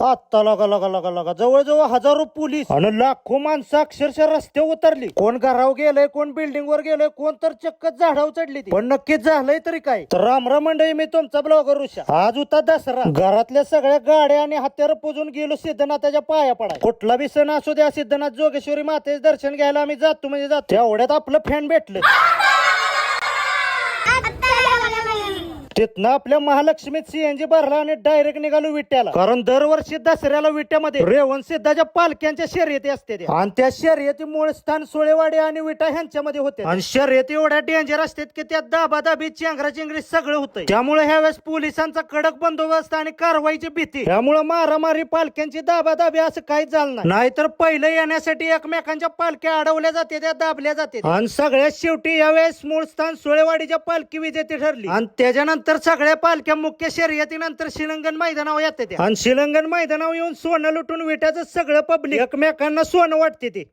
आता लगा लगा लगा लगा. जवळजवळ हजारो पोलीस आणि लाखो माणसं अक्षरशः रस्त्यावर उतरली. कोण घरावर गेलंय कोण बिल्डिंग वर गेलंय कोण तर चक्क झाडावर चढली ती. पण नक्कीच झालंय तरी काय? तर रामराम मंडळी मी तुमचा ब्लॉगर ऋषा. आज होता दसरा. घरातल्या सगळ्या गाड्या आणि हत्यार पुजून गेलो सिद्धनाथाच्या पाया पडाय कुठला बी सण असू द्या सिद्धनाथ जोगेश्वरी मातेचे दर्शन घ्यायला आम्ही जातो म्हणजे जातो. तेवढ्यात आपलं फॅन भेटलं. तिथनं आपल्या महालक्ष्मीत सीएनजी भरला आणि डायरेक्ट निघालो विट्याला. कारण दरवर्षी दसऱ्याला विट्यामध्ये रेवण सिद्धाच्या पालख्यांच्या शर्यती असते आणि त्या शर्यती मूळ स्थान सोळेवाडी आणि विटा ह्यांच्यामध्ये होते. आणि शर्यती एवढ्या डेंजर असतात की त्या दाबा दाबी चेंगरा चेंगरी सगळं होतं त्यामुळे ह्यावेळेस पोलिसांचा कडक बंदोबस्त आणि कारवाईची भीती. त्यामुळे मारामारी पालख्यांची दाबा दाबी असं काहीच झालं नाही. नाहीतर पहिलं येण्यासाठी एकमेकांच्या पालख्या अडवल्या जाते त्या दाबल्या जाते. आणि सगळ्यात शेवटी यावेळेस मूळ स्थान सोळेवाडीच्या पालखी विजेती ठरली. आणि त्याच्यानंतर सगळ्या पालख्या मुख्य शर्यतीनंतर शिलंगण मैदानावर येते. आणि शिलंगण मैदानावर येऊन सोनं लुटून विटाचं सगळं पब्लिक एकमेकांना सोनं वाटते ते